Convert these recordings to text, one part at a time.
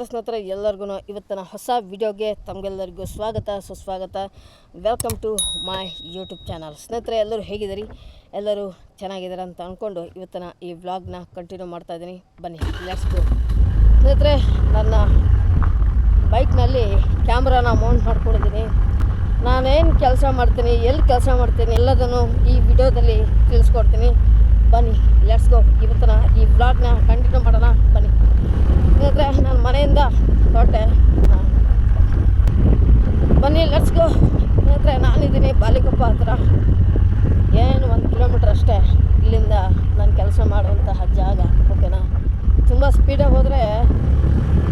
ನಮಸ್ಕಾರ ಸ್ನೇಹಿತರೆ, ಎಲ್ಲರಿಗೂ ಇವತ್ತಿನ ಹೊಸ ವಿಡಿಯೋಗೆ ತಮಗೆಲ್ಲರಿಗೂ ಸ್ವಾಗತ. ಸುಸ್ವಾಗತ welcome to my YouTube channel ಸ್ನೇಹಿತರೆ, ಎಲ್ಲರೂ ಹೇಗಿದ್ದೀರಿ? ಎಲ್ಲರೂ ಚೆನ್ನಾಗಿದ್ದಾರೆ ಅಂತ ಅಂದ್ಕೊಂಡು ಇವತ್ತಿನ ಈ ವ್ಲಾಗ್ನ ಕಂಟಿನ್ಯೂ ಮಾಡ್ತಾ ಇದ್ದೀನಿ. ಬನ್ನಿ ಗೋ ಸ್ನೇಹಿತರೆ, ನನ್ನ ಬೈಕ್ನಲ್ಲಿ ಕ್ಯಾಮ್ರಾನ ಮೌಂಟ್ ಮಾಡ್ಕೊಂಡಿದ್ದೀನಿ. ನಾನೇನು ಕೆಲಸ ಮಾಡ್ತೀನಿ, ಎಲ್ಲಿ ಕೆಲಸ ಮಾಡ್ತೀನಿ ಎಲ್ಲದನ್ನು ಈ ವಿಡಿಯೋದಲ್ಲಿ ತಿಳಿಸ್ಕೊಡ್ತೀನಿ. ಬನ್ನಿ ಲೆಟ್ಸ್ ಗೋ ಇವತ್ತಿನ ಈ ವ್ಲಾಗ್ನ ಕಂಟಿನ್ಯೂ ಮಾಡೋಣ. ಬನ್ನಿ. ಸ್ನೇಹಿತರೆ ನನ್ನ ಮನೆಯಿಂದ ಹೊರಟೆ ಬನ್ನಿ ಲೆಟ್ಸ್ ಗೋ ಸ್ನೇಹಿತರೆ ನಾನಿದ್ದೀನಿ ಬಾಲಿಕಪ್ಪ ಹತ್ರ. ಏನು ಒಂದು ಕಿಲೋಮೀಟ್ರ್ ಅಷ್ಟೇ ಇಲ್ಲಿಂದ ನಾನು ಕೆಲಸ ಮಾಡುವಂತಹ ಜಾಗ ಓಕೆನಾ ತುಂಬ ಸ್ಪೀಡಾಗಿ ಹೋದರೆ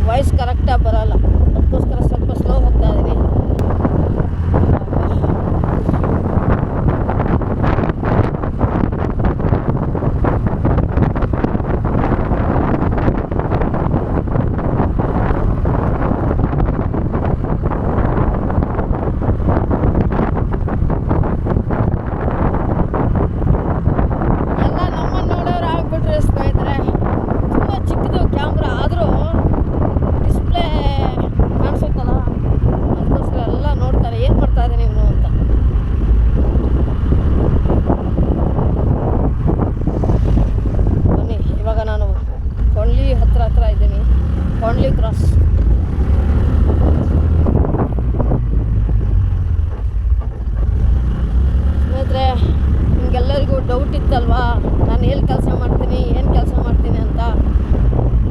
ವಾಯ್ಸ್ ಕರೆಕ್ಟಾಗಿ ಬರೋಲ್ಲ ಅದಕ್ಕೋಸ್ಕರ ಸ್ವಲ್ಪ ಸ್ಲೋ ಹೋಗ್ತಾ ಇದ್ದೀನಿ ಎಲ್ಲ ನಮ್ಮನ್ನು ನೋಡೋರು ಆಗ್ಬಿಟ್ರೆ ಸ್ನೇಹಿತರೆ ತುಂಬ ಚಿಕ್ಕದು ಕ್ಯಾಮ್ರಾ ಆದರೂ ಡಿಸ್ಪ್ಲೇ ಕಾಣಿಸುತ್ತಲ್ಲ ಅದಕ್ಕೋಸ್ಕರ ಎಲ್ಲ ನೋಡ್ತಾರೆ ಏನು ಮಾಡ್ತಾ ಇದ್ದೀನಿ ಇವನು ಅಂತ ಬನ್ನಿ ಇವಾಗ ನಾನು ಕೊಂಡ್ಲಿ ಹತ್ರ ಹತ್ರ ಇದ್ದೀನಿ ಕೊಂಡ್ಲಿ ಕ್ರಾಸ್ ಸ್ನೇಹಿತರೆ ನಿಮಗೆಲ್ಲರಿಗೂ ಡೌಟ್ ಇತ್ತಲ್ವಾ ನಾನು ಎಲ್ಲಿ ಕೆಲಸ ಮಾಡ್ತೀನಿ ಏನು ಕೆಲಸ ಮಾಡ್ತೀನಿ ಅಂತ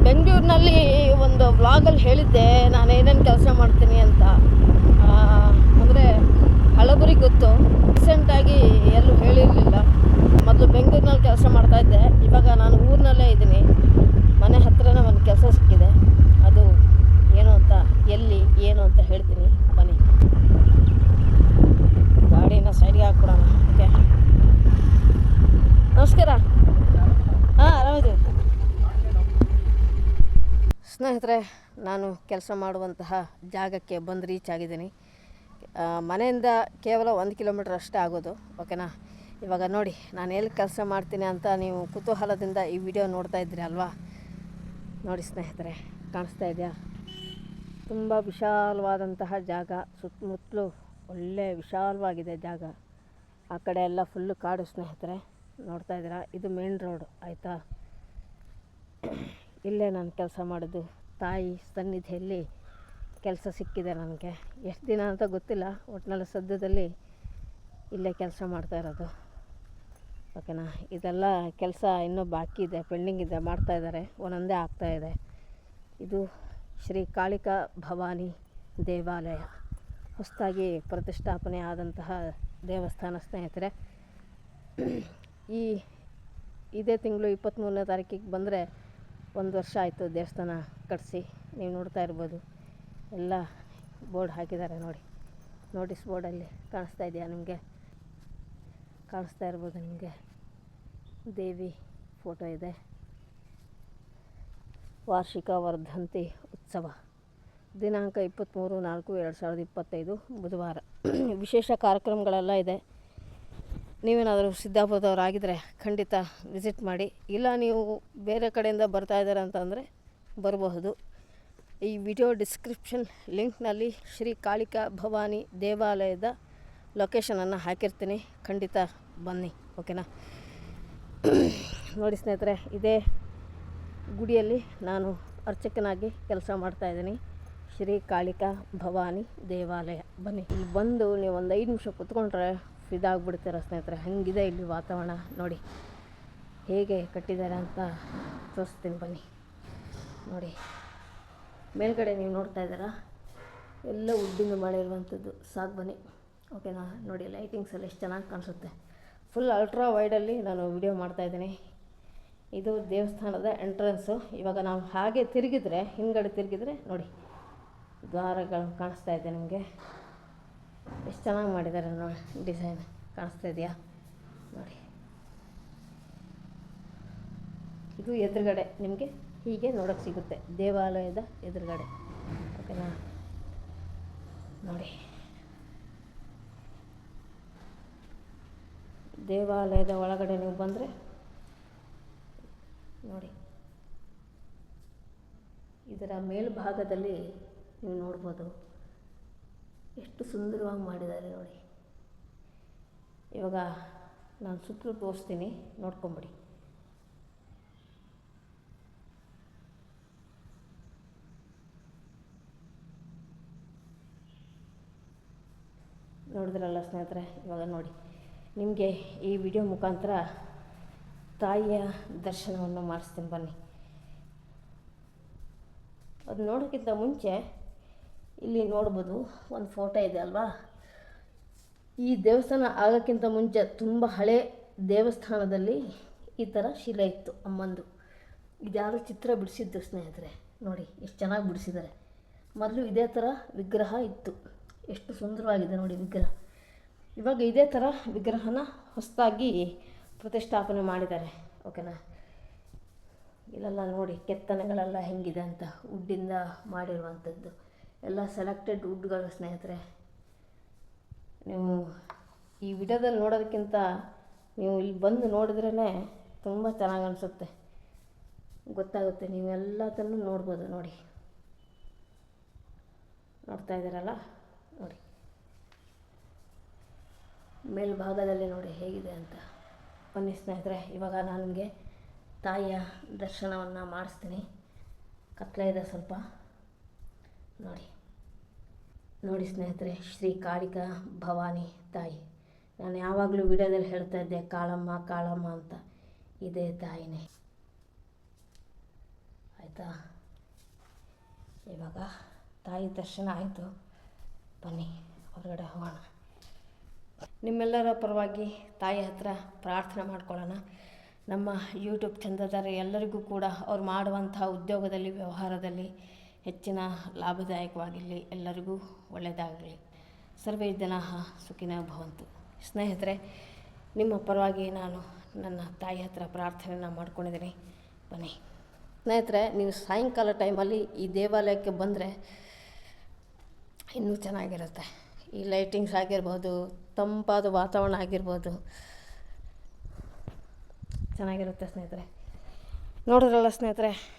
ಬೆಂಗಳೂರಿನಲ್ಲಿ ಒಂದು ವ್ಲಾಗಲ್ಲಿ ಹೇಳಿದ್ದೆ ನಾನು ಏನೇನು ಕೆಲಸ ಮಾಡ್ತೀನಿ ಅಂತ ಅಂದರೆ ಹಳಬರಿ ಗೊತ್ತು ರೀಸೆಂಟಾಗಿ ಇರಲಿಲ್ಲ. ಮೊದಲು ಬೆಂಗಳೂರಿನಲ್ಲಿ ಕೆಲಸ ಮಾಡ್ತಾಯಿದ್ದೆ ಇವಾಗ ನಾನು ಊರಿನಲ್ಲೇ ಇದ್ದೀನಿ. ಮನೆ ಹತ್ತಿರನೇ ಒಂದು ಕೆಲಸ ಸಿಕ್ಕಿದೆ. ಅದು ಏನು ಅಂತ, ಎಲ್ಲಿ, ಏನು ಅಂತ ಹೇಳ್ತೀನಿ. ಬನ್ನಿ. ಗಾಡಿನ ಸೈಡ್ಗೆ ಹಾಕ್ಬಿಡೋಣ. ಓಕೆ. ನಮಸ್ಕಾರ. ಹಾಂ, ಆರಾಮಿದ್ದೀವಿ. ಸ್ನೇಹಿತರೆ, ನಾನು ಕೆಲಸ ಮಾಡುವಂತಹ ಜಾಗಕ್ಕೆ ಬಂದು ರೀಚ್ ಆಗಿದ್ದೀನಿ. ಮನೆಯಿಂದ ಕೇವಲ ಒಂದು ಕಿಲೋಮೀಟ್ರ್ ಅಷ್ಟೇ ಆಗೋದು. ಓಕೆನಾ? ಇವಾಗ ನೋಡಿ, ನಾನು ಎಲ್ಲಿ ಕೆಲಸ ಮಾಡ್ತೀನಿ ಅಂತ ನೀವು ಕುತೂಹಲದಿಂದ ಈ ವಿಡಿಯೋ ನೋಡ್ತಾ ಇದ್ರಿ ಅಲ್ವಾ? ನೋಡಿ ಸ್ನೇಹಿತರೆ, ಕಾಣಿಸ್ತಾ ಇದೆಯಾ? ತುಂಬ ವಿಶಾಲವಾದಂತಹ ಜಾಗ, ಸುತ್ತಮುತ್ತಲು ಒಳ್ಳೆ ವಿಶಾಲವಾಗಿದೆ ಜಾಗ. ಆ ಕಡೆ ಎಲ್ಲ ಫುಲ್ಲು ಕಾಡು ಸ್ನೇಹಿತರೆ, ನೋಡ್ತಾ ಇದ್ದೀರಾ? ಇದು ಮೇನ್ ರೋಡು ಆಯಿತಾ? ಇಲ್ಲೇ ನಾನು ಕೆಲಸ ಮಾಡೋದು. ತಾಯಿ ಸನ್ನಿಧಿಯಲ್ಲಿ ಕೆಲಸ ಸಿಕ್ಕಿದೆ ನನಗೆ. ಎಷ್ಟು ದಿನ ಅಂತ ಗೊತ್ತಿಲ್ಲ ಒಟ್ಟಿನಲ್ಲಿ ಸದ್ಯದಲ್ಲಿ ಇಲ್ಲೇ ಕೆಲಸ ಮಾಡ್ತಾ ಇರೋದು. ಓಕೆನಾ? ಇದೆಲ್ಲ ಕೆಲಸ ಇನ್ನೂ ಬಾಕಿ ಇದೆ, ಪೆಂಡಿಂಗ್ ಇದೆ, ಮಾಡ್ತಾ ಇದ್ದಾರೆ, ಒಂದೊಂದೇ ಆಗ್ತಾ ಇದೆ. ಇದು ಶ್ರೀ ಕಾಳಿಕಾ ಭವಾನಿ ದೇವಾಲಯ. ಹೊಸದಾಗಿ ಪ್ರತಿಷ್ಠಾಪನೆ ಆದಂತಹ ದೇವಸ್ಥಾನ ಸ್ನೇಹಿತರೆ, ಈ ಇದೇ ತಿಂಗಳು ಇಪ್ಪತ್ತ್ಮೂರನೇ ತಾರೀಕಿಗೆ ಬಂದರೆ ಒಂದು ವರ್ಷ ಆಯಿತು ದೇವಸ್ಥಾನ ಕಟ್ಟಿಸಿ ನೀವು ನೋಡ್ತಾ ಇರ್ಬೋದು, ಎಲ್ಲ ಬೋರ್ಡ್ ಹಾಕಿದ್ದಾರೆ ನೋಡಿ. ನೋಟಿಸ್ ಬೋರ್ಡಲ್ಲಿ ಕಾಣಿಸ್ತಾ ಇದೆಯಾ ನಿಮಗೆ? ಕಾಣಿಸ್ತಾ ಇರ್ಬೋದು ನಿಮಗೆ. ದೇವಿ ಫೋಟೋ ಇದೆ. ವಾರ್ಷಿಕ ವರ್ಧಂತಿ ಉತ್ಸವ. ದಿನಾಂಕ ಇಪ್ಪತ್ತ್ಮೂರು ನಾಲ್ಕು ಎರಡು ಸಾವಿರದ ಇಪ್ಪತ್ತೈದು ಬುಧವಾರ. ವಿಶೇಷ ಕಾರ್ಯಕ್ರಮಗಳೆಲ್ಲ ಇದೆ. ನೀವೇನಾದರೂ ಸಿದ್ದಾಪುರದವರಾಗಿದ್ದರೆ ಖಂಡಿತ ವಿಸಿಟ್ ಮಾಡಿ. ಇಲ್ಲ ನೀವು ಬೇರೆ ಕಡೆಯಿಂದ ಬರ್ತಾ ಇದ್ದಾರೆ ಅಂತಂದರೆ ಬರಬಹುದು. ಈ ವಿಡಿಯೋ ಡಿಸ್ಕ್ರಿಪ್ಷನ್ ಲಿಂಕ್ನಲ್ಲಿ ಶ್ರೀ ಕಾಳಿಕಾ ಭವಾನಿ ದೇವಾಲಯದ ಲೊಕೇಶನನ್ನು ಹಾಕಿರ್ತೀನಿ. ಖಂಡಿತ ಬನ್ನಿ, ಓಕೆನಾ? ನೋಡಿ ಸ್ನೇಹಿತರೆ, ಇದೇ ಗುಡಿಯಲ್ಲಿ ನಾನು ಅರ್ಚಕನಾಗಿ ಕೆಲಸ ಮಾಡ್ತಾಯಿದ್ದೀನಿ ಶ್ರೀ ಕಾಳಿಕಾ ಭವಾನಿ ದೇವಾಲಯ. ಬನ್ನಿ, ಇಲ್ಲಿ ಬಂದು ನೀವು ಒಂದು ಐದು ನಿಮಿಷ ಕುತ್ಕೊಂಡ್ರೆ ಇದಾಗ್ಬಿಡ್ತೀರ ಸ್ನೇಹಿತರೆ? ಹಂಗಿದೆ ಇಲ್ಲಿ ವಾತಾವರಣ. ನೋಡಿ, ಹೇಗೆ ಕಟ್ಟಿದ್ದಾರೆ ಅಂತ ತೋರಿಸ್ತೀನಿ ಬನ್ನಿ. ನೋಡಿ, ಮೇಲ್ಗಡೆ ನೀವು ನೋಡ್ತಾ ಇದ್ದೀರಾ? ಎಲ್ಲ ಉಡ್ಡಿಂದ ಮಾಡಿರುವಂಥದ್ದು ಸಾಕು ಬನ್ನಿ. ಓಕೆನಾ ನೋಡಿ ಲೈಟಿಂಗ್ಸ್ ಎಲ್ಲ ಎಷ್ಟು ಚೆನ್ನಾಗಿ ಕಾಣಿಸುತ್ತೆ. ಫುಲ್ ಅಲ್ಟ್ರಾ ವೈಡಲ್ಲಿ ನಾನು ವಿಡಿಯೋ ಮಾಡ್ತಾಯಿದ್ದೀನಿ ಇದು ದೇವಸ್ಥಾನದ ಎಂಟ್ರೆನ್ಸು ಇವಾಗ ನಾವು ಹಾಗೆ ತಿರುಗಿದ್ರೆ, ಹಿಂದ್ಗಡೆ ತಿರುಗಿದ್ರೆ ನೋಡಿ, ದ್ವಾರಗಳು ಕಾಣಿಸ್ತಾ ಇದೆ ನಿಮಗೆ. ಎಷ್ಟು ಚೆನ್ನಾಗಿ ಮಾಡಿದ್ದಾರೆ ನೋಡಿ ಡಿಸೈನ್ ಕಾಣಿಸ್ತಾ ಇದೆಯಾ? ನೋಡಿ. ಇದು ಎದುರುಗಡೆ ನಿಮಗೆ ಹೀಗೆ ನೋಡೋಕ್ಕೆ ಸಿಗುತ್ತೆ. ದೇವಾಲಯದ ಎದುರುಗಡೆ. ಓಕೆನಾ? ನೋಡಿ. ದೇವಾಲಯದ ಒಳಗಡೆ ನೀವು ಬಂದರೆ ನೋಡಿ. ಇದರ ಮೇಲ್ಭಾಗದಲ್ಲಿ ನೀವು ನೋಡ್ಬೋದು. ಎಷ್ಟು ಸುಂದರವಾಗಿ ಮಾಡಿದ್ದಾರೆ ನೋಡಿ. ಇವಾಗ ನಾನು ಸುತ್ತಲೂ ತೋರಿಸ್ತೀನಿ, ನೋಡ್ಕೊಂಬಿಡಿ. ನೋಡಿದ್ರಲ್ಲ ಸ್ನೇಹಿತರೆ, ಇವಾಗ ನೋಡಿ. ನಿಮಗೆ ಈ ವಿಡಿಯೋ ಮುಖಾಂತರ ತಾಯಿಯ ದರ್ಶನವನ್ನು ಮಾಡಿಸ್ತೀನಿ ಬನ್ನಿ. ಅದು ನೋಡೋಕ್ಕಿಂತ ಮುಂಚೆ ಇಲ್ಲಿ ನೋಡ್ಬೋದು ಒಂದು ಫೋಟೋ ಇದೆ ಅಲ್ವಾ? ಈ ದೇವಸ್ಥಾನ ಆಗೋಕ್ಕಿಂತ ಮುಂಚೆ ತುಂಬ ಹಳೆ ದೇವಸ್ಥಾನದಲ್ಲಿ ಈ ಥರ ಶಿಲೆ ಇತ್ತು ಅಮ್ಮಂದು. ಇದ್ಯಾರು ಚಿತ್ರ ಬಿಡಿಸಿದ್ದು ಸ್ನೇಹಿತರೆ, ನೋಡಿ ಎಷ್ಟು ಚೆನ್ನಾಗಿ ಬಿಡಿಸಿದ್ದಾರೆ. ಮೊದಲು ಇದೇ ಥರ ವಿಗ್ರಹ ಇತ್ತು. ಎಷ್ಟು ಸುಂದರವಾಗಿದೆ ನೋಡಿ ವಿಗ್ರಹ. ಇವಾಗ ಇದೇ ಥರ ವಿಗ್ರಹನ ಹೊಸದಾಗಿ ಪ್ರತಿಷ್ಠಾಪನೆ ಮಾಡಿದ್ದಾರೆ. ಓಕೆನಾ? ಇಲ್ಲೆಲ್ಲ ನೋಡಿ, ಕೆತ್ತನೆಗಳೆಲ್ಲ ಹೆಂಗಿದೆ ಅಂತ ವುಡ್ಡಿಂದ ಮಾಡಿರುವಂಥದ್ದು. ಎಲ್ಲ ಸೆಲೆಕ್ಟೆಡ್ ವುಡ್ಗಳು ಸ್ನೇಹಿತರೆ. ನೀವು ಈ ವಿಡಿಯೋದಲ್ಲಿ ನೋಡೋದಕ್ಕಿಂತ ನೀವು ಇಲ್ಲಿ ಬಂದು ನೋಡಿದ್ರೇ ತುಂಬ ಚೆನ್ನಾಗಿ ಅನಿಸುತ್ತೆ. ಗೊತ್ತಾಗುತ್ತೆ ನೀವೆಲ್ಲದನ್ನು ನೋಡ್ಬೋದು ನೋಡಿ. ನೋಡ್ತಾ ಇದ್ದೀರಲ್ಲ? ನೋಡಿ. ಮೇಲ್ಭಾಗದಲ್ಲಿ ನೋಡಿ ಹೇಗಿದೆ ಅಂತ. ಬನ್ನಿ ಸ್ನೇಹಿತರೆ, ಇವಾಗ ನಾನು ನಿಮಗೆ ತಾಯಿಯ ದರ್ಶನವನ್ನು ಮಾಡಿಸ್ತೀನಿ. ಕತ್ಲೆ ಇದೆ ಸ್ವಲ್ಪ. ನೋಡಿ. ನೋಡಿ ಸ್ನೇಹಿತರೆ, ಶ್ರೀ ಕಾಳಿಕಾ ಭವಾನಿ ತಾಯಿ. ನಾನು ಯಾವಾಗಲೂ ವಿಡಿಯೋದಲ್ಲಿ ಹೇಳ್ತಾ ಇದ್ದೆ, ಕಾಳಮ್ಮ ಕಾಳಮ್ಮ ಅಂತ. ಇದೇ ತಾಯಿನೇ. ಆಯಿತಾ? ಇವಾಗ ತಾಯಿ ದರ್ಶನ ಆಯಿತು. ಬನ್ನಿ, ಹೊರಗಡೆ ಹೋಗೋಣ. ನಿಮ್ಮೆಲ್ಲರ ಪರವಾಗಿ ತಾಯಿ ಹತ್ರ ಪ್ರಾರ್ಥನೆ ಮಾಡ್ಕೊಳ್ಳೋಣ. ನಮ್ಮ ಯೂಟ್ಯೂಬ್ ಚಂದದಾರ ಎಲ್ಲರಿಗೂ ಕೂಡ ಅವ್ರು ಮಾಡುವಂತಹ ಉದ್ಯೋಗದಲ್ಲಿ, ವ್ಯವಹಾರದಲ್ಲಿ ಹೆಚ್ಚಿನ ಲಾಭದಾಯಕವಾಗಿರಲಿ, ಎಲ್ಲರಿಗೂ ಒಳ್ಳೆಯದಾಗಲಿ. ಸರ್ವೇ ಜನ ಸುಖಿನ ಭವಂತು. ಸ್ನೇಹಿತರೆ, ನಿಮ್ಮ ಪರವಾಗಿ ನಾನು ನನ್ನ ತಾಯಿ ಹತ್ರ ಪ್ರಾರ್ಥನೆಯನ್ನು ಮಾಡ್ಕೊಂಡಿದ್ದೀನಿ. ಬನ್ನಿ. ಸ್ನೇಹಿತರೆ, ನೀವು ಸಾಯಂಕಾಲ ಟೈಮಲ್ಲಿ ಈ ದೇವಾಲಯಕ್ಕೆ ಬಂದರೆ ಇನ್ನೂ ಚೆನ್ನಾಗಿರುತ್ತೆ. ಈ ಲೈಟಿಂಗ್ಸ್ ಆಗಿರ್ಬೋದು, ತಂಪಾದ ವಾತಾವರಣ ಆಗಿರ್ಬೋದು. ಚೆನ್ನಾಗಿರುತ್ತೆ ಸ್ನೇಹಿತರೆ. ನೋಡಿದ್ರಲ್ಲ ಸ್ನೇಹಿತರೆ,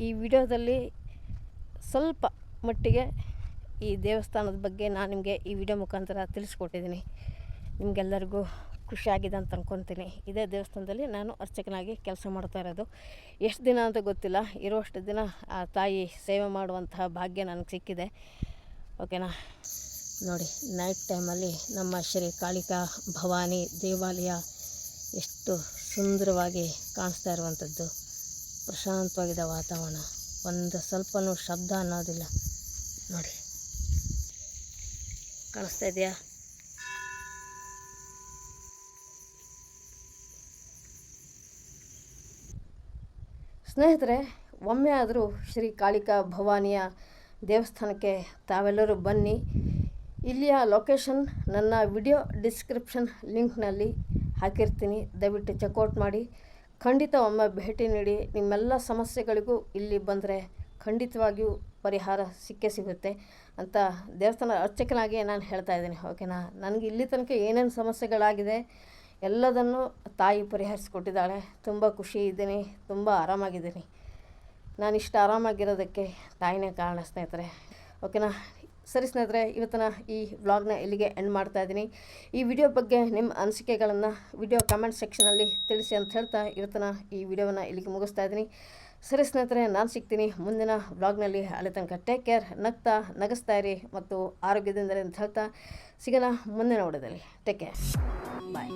ಈ- ವಿಡಿಯೋದಲ್ಲಿ ಸ್ವಲ್ಪ ಮಟ್ಟಿಗೆ ಈ ದೇವಸ್ಥಾನದ ಬಗ್ಗೆ ನಾನು ನಿಮಗೆ ಈ ವಿಡಿಯೋ ಮುಖಾಂತರ ತಿಳಿಸ್ಕೊಟ್ಟಿದ್ದೀನಿ. ನಿಮಗೆಲ್ಲರಿಗೂ ಖುಷಿಯಾಗಿದೆ ಅಂತ ಅಂದ್ಕೊತೀನಿ ಇದೇ ದೇವಸ್ಥಾನದಲ್ಲಿ ನಾನು ಅರ್ಚಕನಾಗಿ ಕೆಲಸ ಮಾಡ್ತಾ ಇರೋದು. ಎಷ್ಟು ದಿನ ಅಂತ ಗೊತ್ತಿಲ್ಲ. ಇರುವಷ್ಟು ದಿನ ಆ ತಾಯಿ ಸೇವೆ ಮಾಡುವಂತಹ ಭಾಗ್ಯ ನನಗೆ ಸಿಕ್ಕಿದೆ. ಓಕೆನಾ? ನೋಡಿ ನೈಟ್ ಟೈಮಲ್ಲಿ ನಮ್ಮ ಶ್ರೀ ಕಾಳಿಕಾ ಭವಾನಿ ದೇವಾಲಯ ಎಷ್ಟು ಸುಂದರವಾಗಿ ಕಾಣಿಸ್ತಾ ಇರುವಂಥದ್ದು. ಪ್ರಶಾಂತವಾಗಿದೆ ವಾತಾವರಣ. ಒಂದು ಸ್ವಲ್ಪನೂ ಶಬ್ದ ಅನ್ನೋದಿಲ್ಲ. ನೋಡಿ. ಕಾಣಿಸ್ತಾ ಇದೆಯಾ? ಸ್ನೇಹಿತರೆ, ಒಮ್ಮೆ ಆದರೂ ಶ್ರೀ ಕಾಳಿಕಾ ಭವಾನಿಯ ದೇವಸ್ಥಾನಕ್ಕೆ ತಾವೆಲ್ಲರೂ ಬನ್ನಿ. ಇಲ್ಲಿಯ ಲೊಕೇಶನ್ ನನ್ನ ವಿಡಿಯೋ ಡಿಸ್ಕ್ರಿಪ್ಷನ್ ಲಿಂಕ್ನಲ್ಲಿ ಹಾಕಿರ್ತೀನಿ. ದಯವಿಟ್ಟು ಚೆಕ್ಔಟ್ ಮಾಡಿ. ಖಂಡಿತ ಒಮ್ಮೆ ಭೇಟಿ ನೀಡಿ. ನಿಮ್ಮೆಲ್ಲ ಸಮಸ್ಯೆಗಳಿಗೂ ಇಲ್ಲಿ ಬಂದರೆ ಖಂಡಿತವಾಗಿಯೂ ಪರಿಹಾರ ಸಿಕ್ಕೇ ಸಿಗುತ್ತೆ ಅಂತ ದೇವಸ್ಥಾನ ಅರ್ಚಕನಾಗಿ ನಾನು ಹೇಳ್ತಾ ಇದ್ದೀನಿ. ಓಕೆನಾ ನನಗೆ ಇಲ್ಲಿ ತನಕ ಏನೇನು ಸಮಸ್ಯೆಗಳಾಗಿದೆ ಎಲ್ಲದನ್ನು ತಾಯಿ ಪರಿಹರಿಸಿಕೊಟ್ಟಿದ್ದಾಳೆ. ತುಂಬ ಖುಷಿ ಇದ್ದೀನಿ. ತುಂಬ ಆರಾಮಾಗಿದ್ದೀನಿ. ನಾನು ಇಷ್ಟು ಆರಾಮಾಗಿರೋದಕ್ಕೆ ತಾಯಿನೇ ಕಾರಣ ಸ್ನೇಹಿತರೆ. ಓಕೆನಾ ಸರಿ ಸ್ನೇಹಿತರೆ ಇವತ್ತಿನ ಈ ವ್ಲಾಗ್ನ ಇಲ್ಲಿಗೆ ಎಂಡ್ ಮಾಡ್ತಾ ಇದ್ದೀನಿ. ಈ ವಿಡಿಯೋ ಬಗ್ಗೆ ನಿಮ್ಮ ಅನಿಸಿಕೆಗಳನ್ನು ವಿಡಿಯೋ ಕಮೆಂಟ್ ಸೆಕ್ಷನಲ್ಲಿ ತಿಳಿಸಿ ಅಂತ ಹೇಳ್ತಾ ಇವತ್ತಿನ ಈ ವಿಡಿಯೋವನ್ನು ಇಲ್ಲಿಗೆ ಮುಗಿಸ್ತಾ ಇದ್ದೀನಿ. ಸರಿ ಸ್ನೇಹಿತರೆ, ನಾನು ಸಿಗ್ತೀನಿ ಮುಂದಿನ ವ್ಲಾಗ್ನಲ್ಲಿ. ಅಲ್ಲಿ ತನಕ ಟೇಕ್ ಕೇರ್ ನಗ್ತಾ, ನಗಿಸ್ತಾ ಇರಿ ಮತ್ತು ಆರೋಗ್ಯದಿಂದಲೇ ಅಂತ ಹೇಳ್ತಾ ಸಿಗೋಣ ಮುಂದಿನ ಓಡದಲ್ಲಿ ಟೇಕ್ ಕೇರ್ ಬಾಯ್